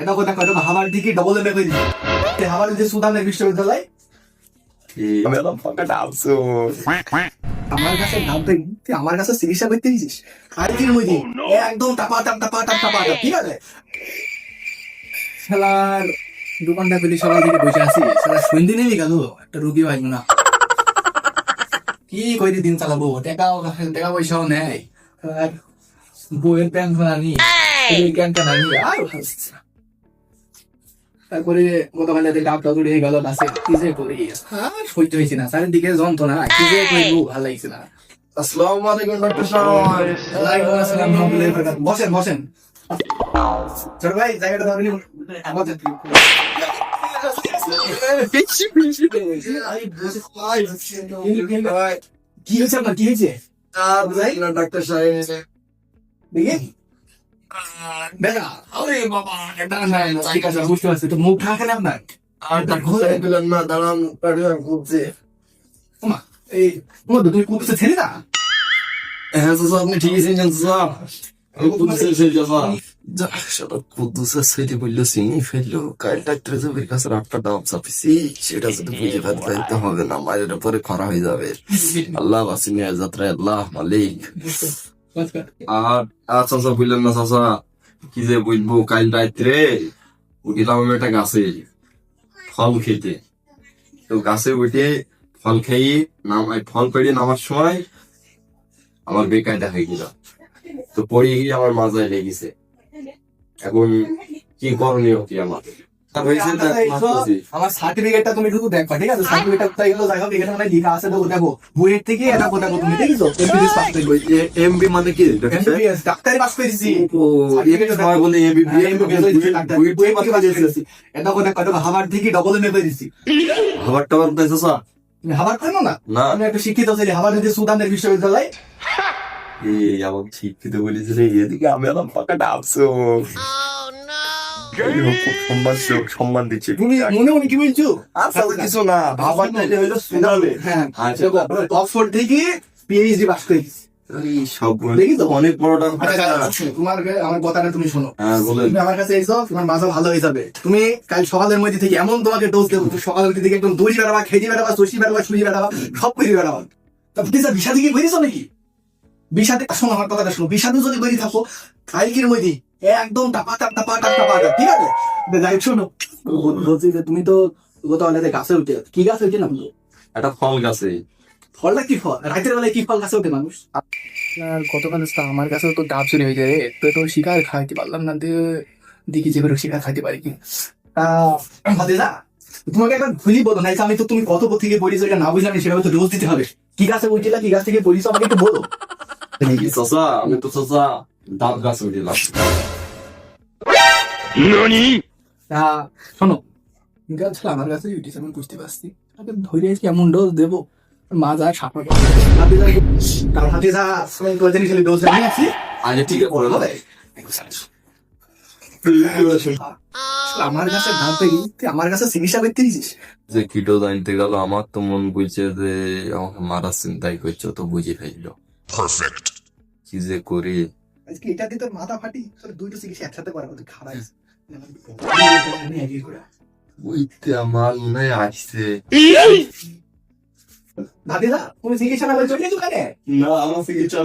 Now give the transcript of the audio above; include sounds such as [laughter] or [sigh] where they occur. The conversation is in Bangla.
এটা কথা কয়টা হাওয়ার দিকে ডবল এমএ করে দিই হাওয়ার যে সুদানের বিশ্ববিদ্যালয় আমার কাছে ভাববে তুই আমার কাছে চিকিৎসা করতে দিয়েছিস আর কি মধ্যে একদম টাপা টাপ টাপা টাপ টাপা টাপ ঠিক আছে? শালার দোকানটা পেলে সবাই দিকে বসে আছি। শালা সন্ধে নেমে গেল একটা রুগী পাইব না। কি করে দিন চালাবো? টাকাও টাকা পয়সাও নেই। আর বইয়ের প্যান আনি প্যান ট্যান আনি আর ভালো লাগছে না। তারপরে গতকাল রাতে ডাব টাক উড়ে গেল নাসে কি যে করি আর সহ্য হয়েছে না চারিদিকে যন্ত্রণা কি যে করব ভালো লাগছে না। আসসালামু আলাইকুম ডক্টর ওয়ালাইকুম আসসালাম। বসেন বসেন। ছোট ভাই জায়গাটা দাও বসেন। কি হয়েছে আপনার? কি হয়েছে? ডাক্তার সাহেব। দেখি। আপনি ঠিকই চিনছেন হবে না মায়ের পরে খরা হয়ে যাবে। [laughs] আল্লাহ বাসিনী যাত্রায় আল্লাহ মালিক। আর আর চাচা বুঝলেন না চাচা কি যে বলব কাল রাত্রে উঠিলাম আমি একটা গাছে, ফল খেতে। তো গাছে উঠে ফল খেয়ে নাম ফল পেড়ে নামার সময় আমার বেকায়দা হয়ে গেল। তো পড়ে গিয়ে আমার মাজায় লেগেছে। এখন কি করণীয় কি আমার? আমার সার্টিফিকেটটা তুমি শুধু দেখবা ঠিক আছে? সার্টিফিকেটটা কোথায় গেলো যাই এখানে মানে লেখা আছে দেখো দেখো। বইয়ের থেকে এটা কোথায় তুমি দেখেছ? এমবিবিএস পাস করে এমবি মানে কি? এমবিবিএস ডাক্তারি পাস করেছি। ও, এমবি সবাই বলে এমবি হ্যাঁ। বইয়ের থেকে করেছি। এটা কোথায় কয়টা হাওয়ার থেকে ডবল এমএ করেছি। খাবার টাবার কোথায় কেন না? না। আমি একটা শিক্ষিত ছেলে হাওয়ার যদি সুদানের বিশ্ববিদ্যালয়। এই আমার শিক্ষিত বলেছে রে এদিকে আমি এলাম পাকাটা আফসোস। সম্মান সে- সম্মান দিচ্ছে। তুমি মনে মনে কি বলছো? আচ্ছা কিছু না ভাবার চাইলে হইল শুনাবে হ্যাঁ। আচ্ছা, দেখো, অক্সফোর্ড থেকে পিএইচডি পাস করেছি এই সব দেখি তো। অনেক বড়টা আচ্ছা, আচ্ছা, তোমার আমার কথাটা তুমি শোনো। হ্যাঁ বলেন। তুমি আমার কাছে এসো তোমার মাজা ভালো হয়ে যাবে। তুমি কাল সকালের মধ্যে থেকে এমন তোমাকে ডোজ দেবো সকালের মধ্যে থেকে একদম দড়ি বেড়াবা খেজি বেড়াবা সসি বেড়াবা সুজি বেড়াবা সব কিছু বেড়াবা। তা বিষাদে কি বেরিয়েছো নাকি? বিষাদে শোনো আমার কথাটা শোনো। বিষাদে যদি বেরিয়ে থাকো কালকের মধ্যে একদম টাপা টাপ টাপা টাপ টাপা টাপ, ঠিক আছে? যাই শোনো। বলছি যে তুমি তো গতকাল রাতে গাছে উঠে কি গাছে উঠে নামলো একটা ফল গাছে। ফলটা কি ফল? রাতের বেলায় কি ফল গাছে ওঠে মানুষ? আর গতকাল আমার কাছে তো ডাব চুরি হয়ে যায় তো তো শিকার খাইতে পারলাম না দেখি যে বেরো শিকার খাইতে পারি কি। তোমাকে একবার ভুলি বলো না আমি তো তুমি কত থেকে পড়িয়েছো এটা না বুঝলাম সেভাবে তো ডোজ দিতে হবে। কি গাছে উঠছিলা কি গাছ থেকে পড়িয়েছো আমাকে একটু বলো। চাচা আমি তো চাচা ডাব গাছে উঠিলাম। তা শোনো গাছ আমার কাছে উঠেছে আমি বুঝতে পারছি তাকে ধরে এমন ডোজ দেবো। মা যা সাপা তার হাতে যা করে জানি খালি ডোজ নিয়ে আসি। আচ্ছা ঠিক আছে বলো আমার কাছে ধান পেয়ে তুই আমার কাছে চিকিৎসা করতে দিয়েছিস যে কিটো জানতে গেল আমার তো মন বলছে যে আমাকে মারার চিন্তাই করছ তো বুঝে ফেলল। Perfect. কি যে করি। আজকে এটা দিয়ে তোর মাথা ফাটি তোর দুইটা চিকিৎসা একসাথে করা তুই খারাপ আমার মনে আসছে দাদিদা তুমি চিকিৎসা না করে চলে দোকানে না। আমার চিকিৎসা